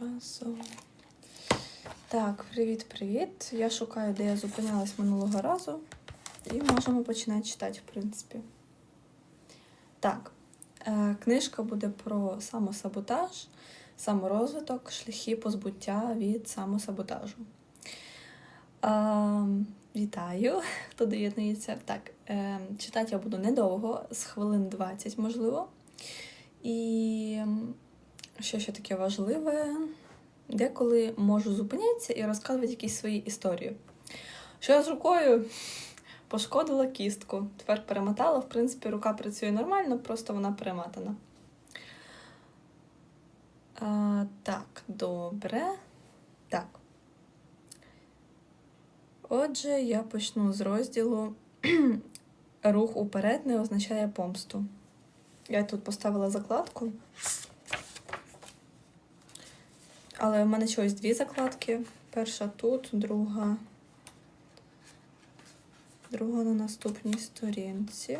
разу. Так, привіт-привіт. Я шукаю, де я зупинялась минулого разу. І можемо починати читати, в принципі. Так, е, книжка буде про самосаботаж, саморозвиток, шляхи позбуття від самосаботажу. Е, вітаю, хто доєднується. Так, е, читати я буду недовго, з хвилин 20, можливо. І що ще таке важливе? Деколи можу зупинятися і розказувати якісь свої історії. Що я з рукою пошкодила кістку. Тепер перемотала. В принципі, рука працює нормально, просто вона перемотана. А, так, добре. Так. Отже, я почну з розділу Рух уперед не означає помсту. Я тут поставила закладку. Але в мене чогось дві закладки. Перша тут, друга. Друга на наступній сторінці.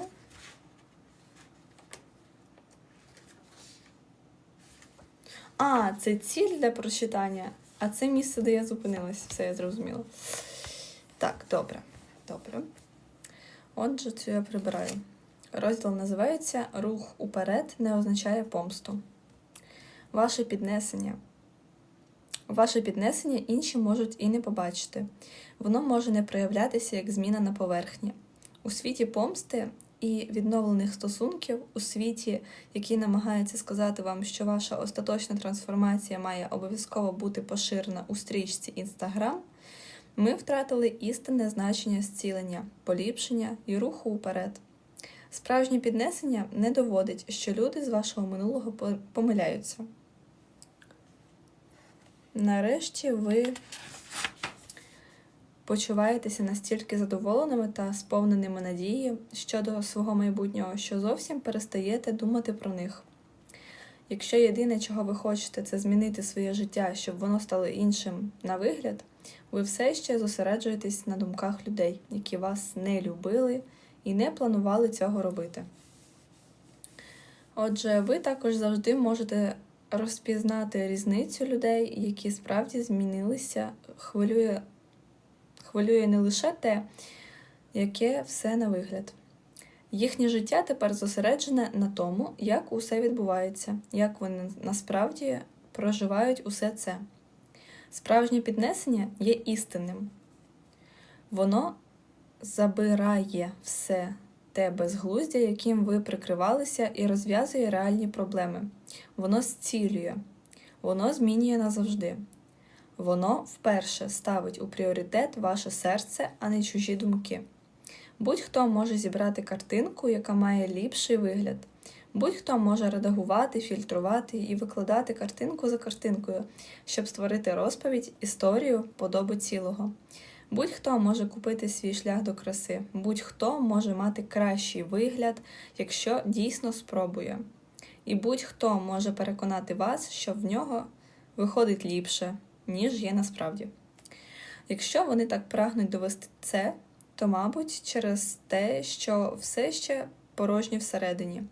А, це ціль для прочитання, а це місце, де я зупинилась. Все, я зрозуміла. Так, добре. Добре. Отже, цю я прибираю. Розділ називається Рух уперед не означає помсту. Ваше піднесення. Ваше піднесення інші можуть і не побачити. Воно може не проявлятися як зміна на поверхні. У світі помсти і відновлених стосунків, у світі, який намагається сказати вам, що ваша остаточна трансформація має обов'язково бути поширена у стрічці Інстаграм, ми втратили істинне значення зцілення, поліпшення і руху уперед. Справжнє піднесення не доводить, що люди з вашого минулого помиляються. Нарешті ви почуваєтеся настільки задоволеними та сповненими надії щодо свого майбутнього, що зовсім перестаєте думати про них. Якщо єдине, чого ви хочете, це змінити своє життя, щоб воно стало іншим на вигляд, ви все ще зосереджуєтесь на думках людей, які вас не любили і не планували цього робити. Отже, ви також завжди можете розпізнати різницю людей, які справді змінилися, хвилює, хвилює не лише те, яке все на вигляд. Їхнє життя тепер зосереджене на тому, як усе відбувається, як вони насправді проживають усе це. Справжнє піднесення є істинним. Воно забирає все те безглуздя, яким ви прикривалися, і розв'язує реальні проблеми. Воно зцілює, воно змінює назавжди. Воно вперше ставить у пріоритет ваше серце, а не чужі думки. Будь-хто може зібрати картинку, яка має ліпший вигляд. Будь-хто може редагувати, фільтрувати і викладати картинку за картинкою, щоб створити розповідь, історію, подобу цілого. Будь-хто може купити свій шлях до краси, будь-хто може мати кращий вигляд, якщо дійсно спробує. І будь-хто може переконати вас, що в нього виходить ліпше, ніж є насправді. Якщо вони так прагнуть довести це, то, мабуть, через те, що все ще порожнє всередині.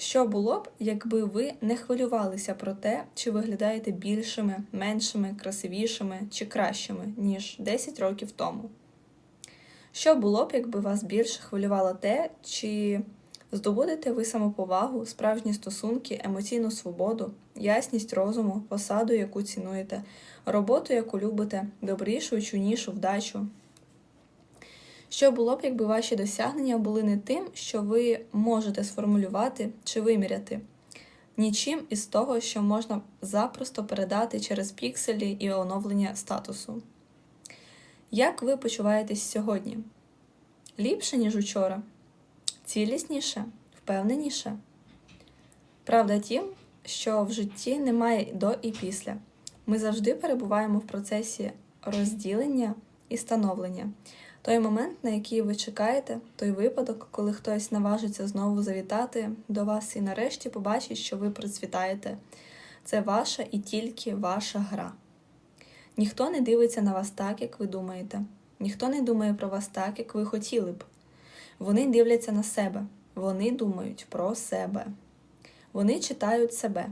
Що було б, якби ви не хвилювалися про те, чи виглядаєте більшими, меншими, красивішими чи кращими, ніж 10 років тому? Що було б, якби вас більше хвилювало те, чи здобудете ви самоповагу, справжні стосунки, емоційну свободу, ясність розуму, посаду, яку цінуєте, роботу, яку любите, добрішу, чунішу вдачу? Що було б, якби ваші досягнення були не тим, що ви можете сформулювати чи виміряти, нічим із того, що можна запросто передати через пікселі і оновлення статусу? Як ви почуваєтесь сьогодні? Ліпше, ніж учора? Цілісніше, впевненіше? Правда тім, що в житті немає до і після. Ми завжди перебуваємо в процесі розділення і становлення. Той момент, на який ви чекаєте, той випадок, коли хтось наважиться знову завітати до вас і нарешті побачить, що ви процвітаєте. Це ваша і тільки ваша гра. Ніхто не дивиться на вас так, як ви думаєте. Ніхто не думає про вас так, як ви хотіли б. Вони дивляться на себе, вони думають про себе. Вони читають себе.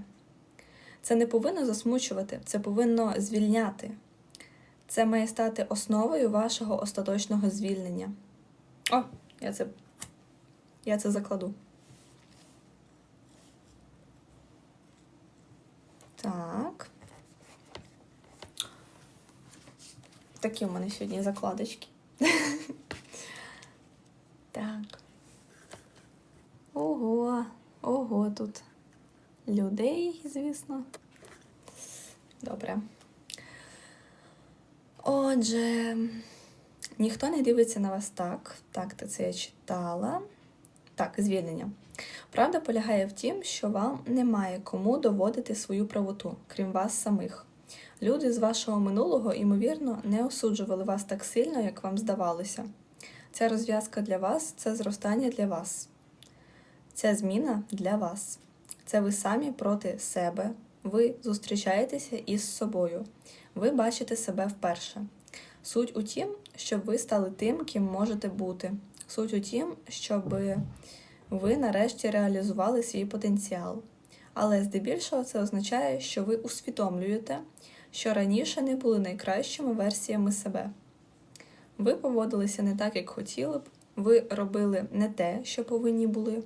Це не повинно засмучувати, це повинно звільняти. Це має стати основою вашого остаточного звільнення. О, я це, я це закладу. Так. Такі у мене сьогодні закладочки. Так. Ого, ого, тут людей, звісно. Добре. Отже, ніхто не дивиться на вас так. Так, то це я читала. Так, звільнення. Правда полягає в тім, що вам немає кому доводити свою правоту, крім вас самих. Люди з вашого минулого, ймовірно, не осуджували вас так сильно, як вам здавалося. Ця розв'язка для вас це зростання для вас. Ця зміна для вас. Це ви самі проти себе. Ви зустрічаєтеся із собою. Ви бачите себе вперше. Суть у тім, щоб ви стали тим, ким можете бути. Суть у тім, щоб ви нарешті реалізували свій потенціал. Але здебільшого це означає, що ви усвідомлюєте, що раніше не були найкращими версіями себе. Ви поводилися не так, як хотіли б, ви робили не те, що повинні були.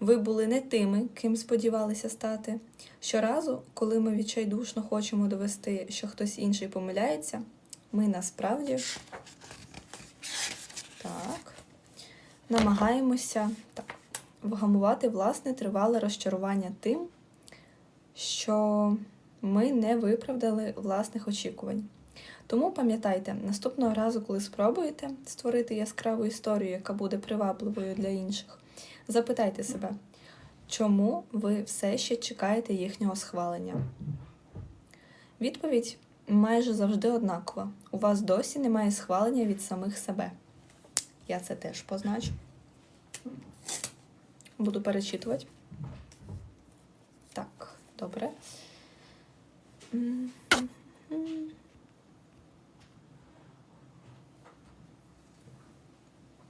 Ви були не тими, ким сподівалися стати. Щоразу, коли ми відчайдушно хочемо довести, що хтось інший помиляється, ми насправді так, намагаємося так, вгамувати власне тривале розчарування тим, що ми не виправдали власних очікувань. Тому пам'ятайте, наступного разу, коли спробуєте створити яскраву історію, яка буде привабливою для інших, запитайте себе, чому ви все ще чекаєте їхнього схвалення? Відповідь майже завжди однакова. У вас досі немає схвалення від самих себе. Я це теж позначу. Буду перечитувати. Так, добре.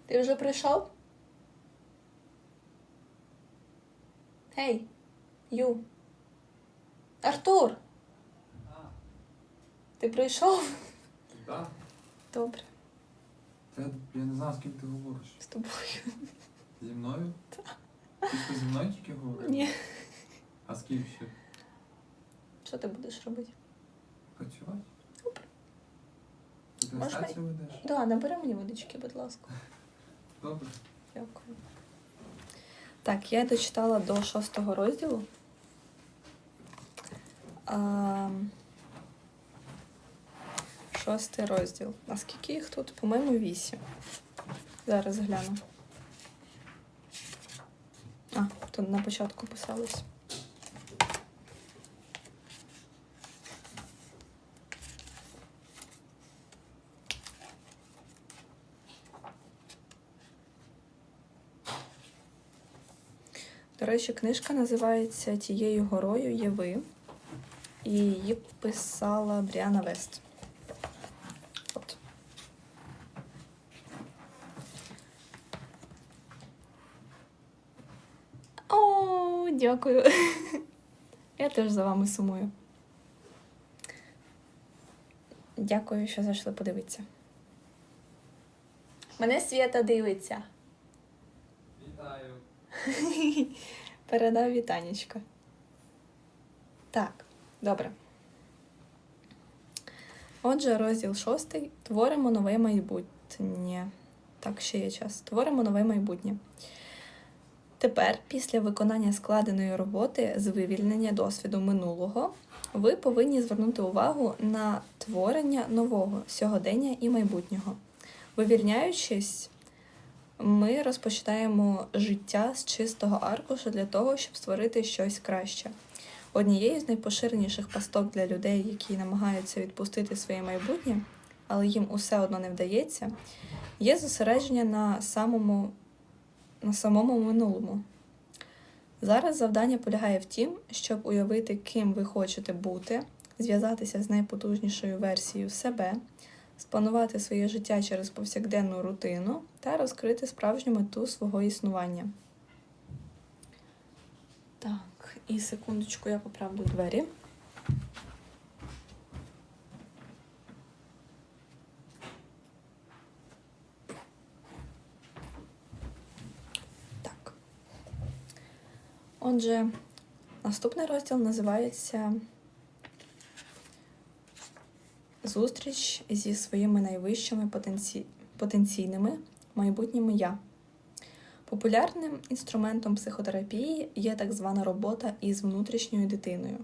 Ти вже прийшов? Гей, Ю. Артур! Ти прийшов? Так? Добре, Та я не знаю, з ким ти говориш. з тобою. Зі мною? Так. Ти що зі мною тільки говориш? Ні. А з ким ще? Що ти будеш робити? Працювати? Добре. Ти трансляцію ведеш? Да, набери мені водички, будь ласка. Добре. Дякую. Так, я дочитала до шостого розділу. А, шостий розділ. А скільки їх тут? По-моєму, вісім. Зараз гляну. А, тут на початку писалось. До речі, книжка називається Тією горою є ви. І її писала Бріана Вест. От. О, дякую. Я теж за вами сумую. Дякую, що зайшли подивитися. Мене Свята дивиться. Вітаю. Передав вітанечка. Так, добре. Отже, розділ шостий. Творимо нове майбутнє. Так, ще є час. Творимо нове майбутнє. Тепер, після виконання складеної роботи з вивільнення досвіду минулого, ви повинні звернути увагу на творення нового сьогодення і майбутнього. Вивільняючись, ми розпочинаємо життя з чистого аркушу для того, щоб створити щось краще. Однією з найпоширеніших пасток для людей, які намагаються відпустити своє майбутнє, але їм усе одно не вдається, є зосередження на самому, на самому минулому. Зараз завдання полягає в тім, щоб уявити, ким ви хочете бути, зв'язатися з найпотужнішою версією себе, спланувати своє життя через повсякденну рутину та розкрити справжню мету свого існування. Так, і секундочку я поправлю двері. Отже, наступний розділ називається Зустріч зі своїми найвищими потенці... потенційними майбутніми я. Популярним інструментом психотерапії є так звана робота із внутрішньою дитиною.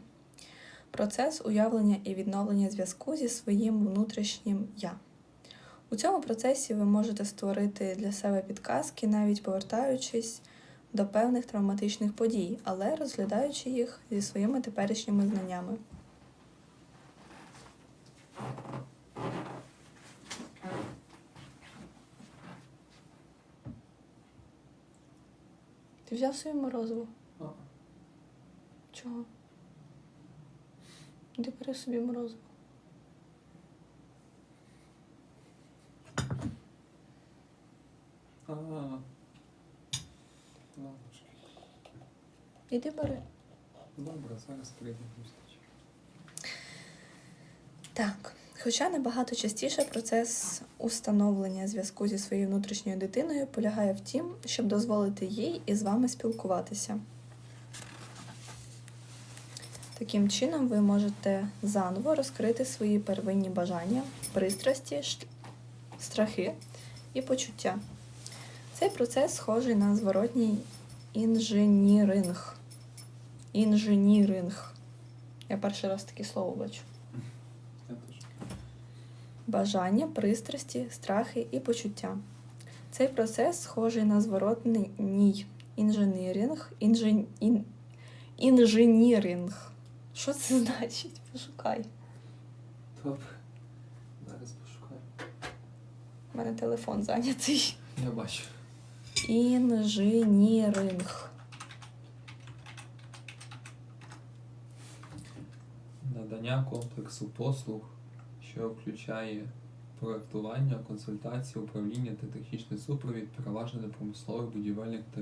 Процес уявлення і відновлення зв'язку зі своїм внутрішнім я. У цьому процесі ви можете створити для себе підказки, навіть повертаючись до певних травматичних подій, але розглядаючи їх зі своїми теперішніми знаннями. Ти взяв собі морозиво? А, Чого? Ти бери собі морозиво. а, Ладно. Іди бери. Добре, зараз прийду зустріч. Так, хоча набагато частіше процес установлення зв'язку зі своєю внутрішньою дитиною полягає в тім, щоб дозволити їй із вами спілкуватися. Таким чином, ви можете заново розкрити свої первинні бажання, пристрасті, страхи і почуття. Цей процес схожий на зворотній інженіринг. Інженіринг. Я перший раз таке слово бачу. Бажання, пристрасті, страхи і почуття. Цей процес схожий на зворотний інженіринг. Інжен... Ін... Інженіринг. Що це значить? Пошукай. Добре. Зараз пошукаю. У мене телефон зайнятий. Я бачу. Інженіринг. Надання комплексу послуг, що включає проектування, консультацію, управління та технічний супровід переважно для промислових, будівельних та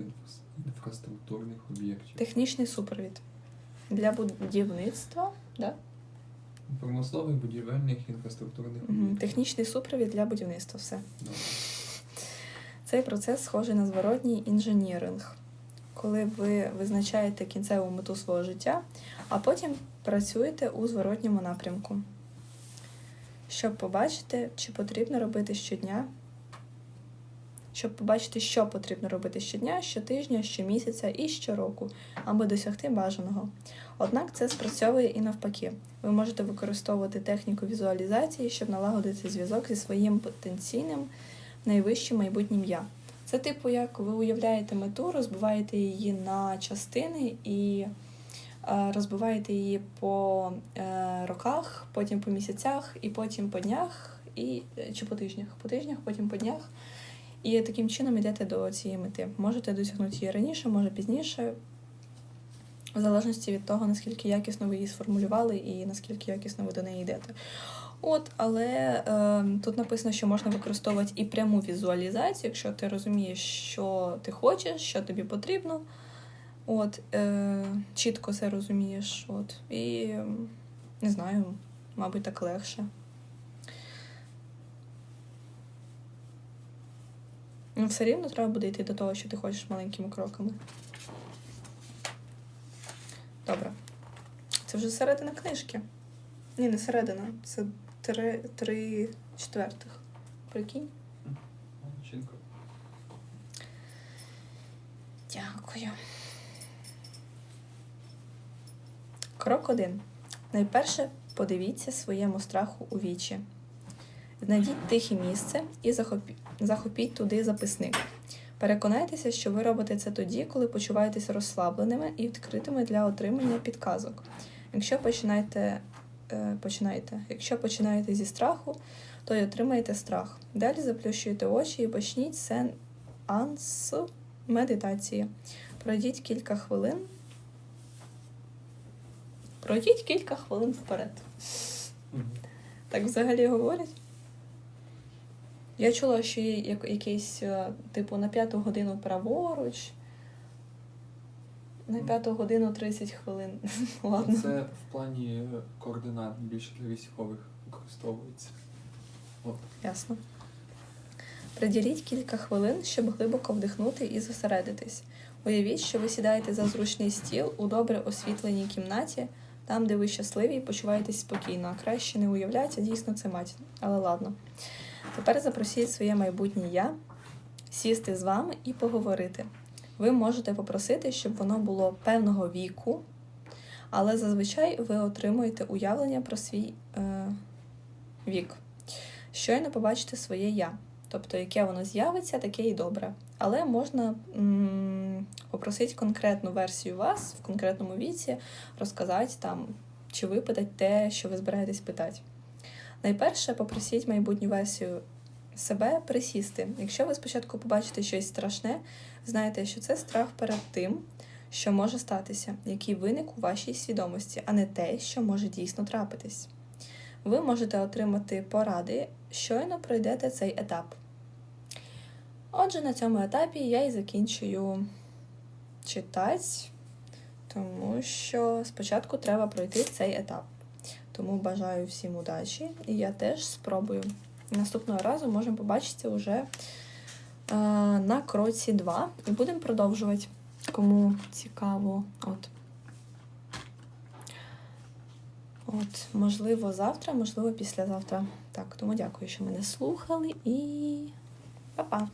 інфраструктурних об'єктів. Технічний супровід. Для будівництва. Да? Промислових, будівельних, інфраструктурних об'єктів. Технічний супровід для будівництва. Все. Добре. Цей процес схожий на зворотній інженіринг, коли ви визначаєте кінцеву мету свого життя, а потім працюєте у зворотньому напрямку, щоб побачити, чи потрібно робити щодня, щоб побачити, що потрібно робити щодня, щотижня, щомісяця і щороку, аби досягти бажаного. Однак це спрацьовує і навпаки. Ви можете використовувати техніку візуалізації, щоб налагодити зв'язок зі своїм потенційним найвищим майбутнім я. Це типу, як ви уявляєте мету, розбиваєте її на частини і розбиваєте її по е, роках, потім по місяцях, і потім по днях, і, е, чи по тижнях, по тижнях, потім по днях. І таким чином йдете до цієї мети. Можете досягнути її раніше, може пізніше, в залежності від того, наскільки якісно ви її сформулювали і наскільки якісно ви до неї йдете. От, але е, тут написано, що можна використовувати і пряму візуалізацію, якщо ти розумієш, що ти хочеш, що тобі потрібно. От, е, чітко це розумієш. От, і ем, не знаю, мабуть, так легше. Ну, все рівно треба буде йти до того, що ти хочеш маленькими кроками. Добре. Це вже середина книжки. Ні, не середина. Це три, три четвертих. Прикинь? Дякую. Крок один. Найперше подивіться своєму страху у вічі. Знайдіть тихе місце і захопі- захопіть туди записник. Переконайтеся, що ви робите це тоді, коли почуваєтеся розслабленими і відкритими для отримання підказок. Якщо починаєте, е, починаєте, якщо починаєте зі страху, то й отримаєте страх. Далі заплющуйте очі і почніть сеанс медитації. Пройдіть кілька хвилин. Пройдіть кілька хвилин вперед. Так взагалі говорять. Я чула, що є якийсь, е, типу, на п'яту годину праворуч, на п'яту годину 30 хвилин. Ладно. Це в плані координат більше для військових використовується. От. Ясно. Приділіть кілька хвилин, щоб глибоко вдихнути і зосередитись. Уявіть, що ви сідаєте за зручний стіл у добре освітленій кімнаті, там, де ви щасливі і почуваєтесь спокійно. А краще не уявляйте, дійсно це мать. Але ладно. Тепер запросіть своє майбутнє я сісти з вами і поговорити. Ви можете попросити, щоб воно було певного віку, але зазвичай ви отримуєте уявлення про свій е, вік. Щойно побачите своє я. Тобто, яке воно з'явиться, таке і добре. Але можна м- попросити конкретну версію вас в конкретному віці, розказати там, чи випитати те, що ви збираєтесь питати. Найперше, попросіть майбутню версію себе присісти. Якщо ви спочатку побачите щось страшне, знайте, що це страх перед тим, що може статися, який виник у вашій свідомості, а не те, що може дійсно трапитись. Ви можете отримати поради, щойно пройдете цей етап. Отже, на цьому етапі я і закінчую читати, тому що спочатку треба пройти цей етап. Тому бажаю всім удачі, і я теж спробую. Наступного разу можемо побачитися вже е, на кроці 2 і будемо продовжувати. Кому цікаво, от. От, можливо, завтра, можливо, післязавтра. Так, тому дякую, що мене слухали і па-па!